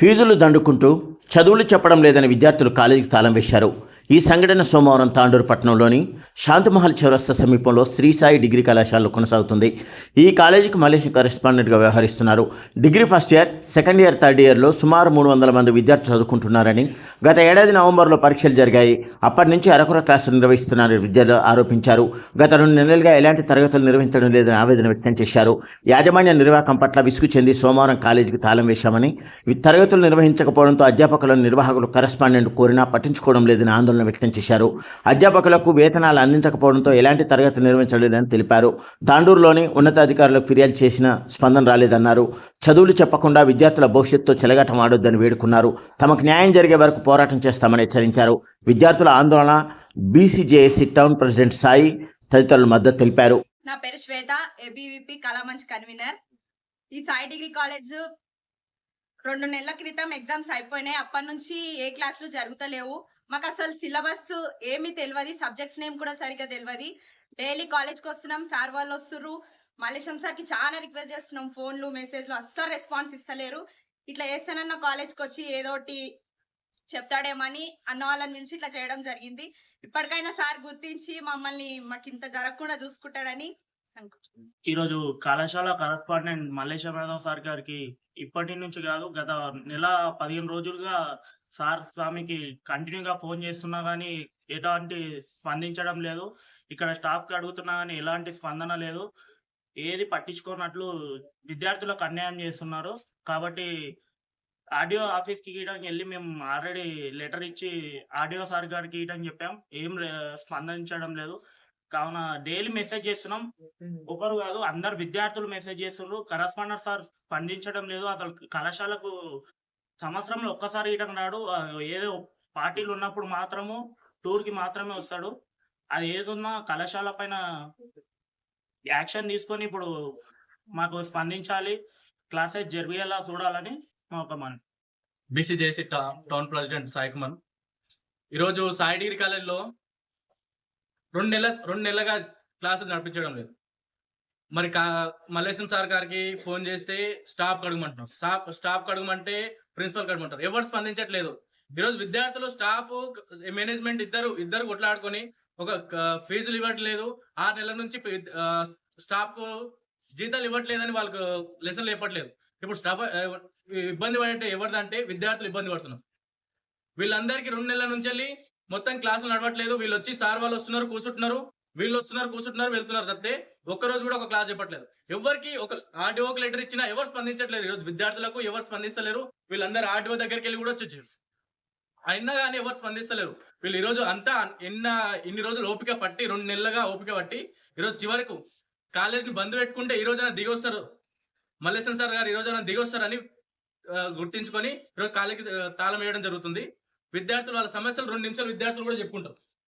ఫీజులు దండుకుంటూ చదువులు చెప్పడం లేదని విద్యార్థులు కాలేజీకి తాళం వేశారు. ఈ సంఘటన సోమవారం తాండూరు పట్టణంలోని శాంతమహల్ చౌరస్తా సమీపంలో శ్రీ సాయి డిగ్రీ కళాశాలలో కొనసాగుతుంది. ఈ కాలేజీకి మలేషియా కరెస్పాండెంట్గా వ్యవహరిస్తున్నారు. Degree first year second year third ఇయర్లో సుమారు మూడు వందల మంది విద్యార్థులు చదువుకుంటున్నారని గత ఏడాది నవంబర్లో పరీక్షలు జరిగాయి. అప్పటి నుంచి అరకొర క్లాసులు నిర్వహిస్తున్నారని విద్యార్థులు ఆరోపించారు. గత రెండు నెలలుగా ఎలాంటి తరగతులు నిర్వహించడం లేదని ఆవేదన వ్యక్తం చేశారు. యాజమాన్య నిర్వాహకం పట్ల విసుగు చెంది సోమవారం కాలేజీకి తాళం వేశామని తరగతులు నిర్వహించకపోవడంతో అధ్యాపక అధ్యాపకులను నిర్వాహకులు కరెస్పాండెంట్ కోరినా పట్టించుకోవడం లేదని ఆందోళన వ్యక్తం చేశారు. అధ్యాపకులకు వేతనాలు అందించకపోవడంతో ఎలాంటి తరగతి నిర్వహించలేదని తెలిపారు. తాండూరులోని ఉన్నతాధికారులకు ఫిర్యాదు చేసిన స్పందన రాలేదన్నారు. చదువులు చెప్పకుండా విద్యార్థుల భవిష్యత్తుతో చెలగాటం ఆడొద్దని వేడుకున్నారు. తమకు న్యాయం జరిగే వరకు పోరాటం చేస్తామని హెచ్చరించారు. విద్యార్థుల ఆందోళన BC JAC town president Sai తదితరుల మద్దతు తెలిపారు. నా పేరు శ్వేత ఏబీవీపీ కళామంచ్ కన్వీనర్ ఈ సాయి డిగ్రీ కాలేజ్ రెండు నెలల క్రితం ఎగ్జామ్స్ అయిపోయినాయి. అప్పటి నుంచి ఏ క్లాసులు జరుగుతలేవు. మాకు అసలు సిలబస్ ఏమీ తెలియదు సబ్జెక్ట్స్ నేమ్ కూడా సరిగ్గా తెలియదు డైలీ కాలేజ్కి వస్తున్నాం. సార్ వాళ్ళు వస్తుర్రు. మలేషియం సార్కి చాలా రిక్వెస్ట్ చేస్తున్నాం. ఫోన్లు మెసేజ్లు అస్సలు రెస్పాన్స్ ఇస్తలేరు. ఇట్లా చేస్తానన్న కాలేజ్కి వచ్చి ఏదోటి చెప్తాడేమని అన్న వాళ్ళని పిలిచి ఇట్లా చేయడం జరిగింది. ఇప్పటికైనా సార్ గుర్తించి మమ్మల్ని మాకు ఇంత జరగకుండా చూసుకుంటాడని ఈరోజు కళాశాల కరస్పాండెంట్ మల్లేశ్వర మేధవ్ సార్ గారికి ఇప్పటి నుంచి కాదు గత నెల పదిహేను రోజులుగా సార్ స్వామికి కంటిన్యూగా ఫోన్ చేస్తున్నా కానీ ఎలాంటి స్పందించడం లేదు. ఇక్కడ స్టాఫ్కి అడుగుతున్నా కానీ ఎలాంటి స్పందన లేదు. ఏది పట్టించుకోనట్లు విద్యార్థులకు అన్యాయం చేస్తున్నారు. కాబట్టి ఆడియో ఆఫీస్కి గీయడానికి వెళ్ళి మేము ఆల్రెడీ లెటర్ ఇచ్చి ఆడియో సార్ గారికి గీయడం చెప్పాం. ఏం లే- స్పందించడం లేదు. కావున డైలీ మెసేజ్ చేస్తున్నాం. ఒకరు కాదు అందరు విద్యార్థులు మెసేజ్ చేస్తున్నారు. కరస్పాండెంట్ సార్ స్పందించడం లేదు. అసలు కళాశాలకు సంవత్సరంలో ఒక్కసారి ఇయటం రాడు. ఏదో పార్టీలు ఉన్నప్పుడు మాత్రము టూర్కి మాత్రమే వస్తాడు. అది ఏదున్నా కళాశాల పైన యాక్షన్ తీసుకొని ఇప్పుడు మాకు స్పందించాలి. క్లాసెస్ జరిగేలా చూడాలని మా ఒక మన BCJC town president Sai Kumar. ఈరోజు సాయి డిగ్రీ కాలేజ్లో రెండు నెలల రెండు నెలలుగా క్లాసులు నడిపించడం లేదు. మరి కా మల్లేశం సార్ గారికి ఫోన్ చేస్తే స్టాఫ్ కడగమంటున్నారు స్టాఫ్ స్టాఫ్ కడగమంటే ప్రిన్సిపల్ కడగమంటారు ఎవరు స్పందించట్లేదు. ఈరోజు విద్యార్థులు స్టాఫ్ మేనేజ్మెంట్ ఇద్దరు ఇద్దరు కొట్లాడుకొని ఒక ఫీజులు ఇవ్వట్లేదు. ఆరు నెలల నుంచి స్టాఫ్ జీతాలు ఇవ్వట్లేదని వాళ్ళకు లెసన్లు ఇవ్వట్లేదు ఇప్పుడు స్టాఫ్ ఇబ్బంది పడే ఎవరిదంటే విద్యార్థులు ఇబ్బంది పడుతున్నారు. వీళ్ళందరికీ రెండు నెలల నుంచి వెళ్ళి మొత్తం క్లాసులు నడవట్లేదు. వీళ్ళు వచ్చి సార్ వాళ్ళు వస్తున్నారు కూర్చుంటున్నారు. వీళ్ళు వస్తున్నారు కూర్చుంటున్నారు వెళ్తున్నారు తప్పితే ఒక్క రోజు కూడా ఒక క్లాస్ చెప్పట్లేదు. ఎవరికి ఒక ఆర్డీఓ లెటర్ ఇచ్చినా ఎవరు స్పందించట్లేదు. ఈరోజు విద్యార్థులకు ఎవరు స్పందిస్తలేరు. వీళ్ళందరూ ఆర్డీఓ దగ్గరికి వెళ్ళి కూడా వచ్చి అయినా కానీ ఎవరు స్పందిస్తలేరు. వీళ్ళు ఈరోజు అంతా ఎన్న ఇన్ని రోజులు ఓపిక పట్టి రెండు నెలలుగా ఓపిక పట్టి ఈరోజు చివరకు కాలేజీని బంద్ పెట్టుకుంటే ఈ రోజున దిగొస్తారు మల్లేశన్ సార్ గారు ఈ రోజున దిగొస్తారని ఆ, గుర్తించుకొని ఈరోజు కాలేజీకి తాళం వేయడం జరుగుతుంది. విద్యార్థులు వాళ్ళ సమస్యలు రెండు నిమిషాలు విద్యార్థులు కూడా చెప్పుకుంటారు.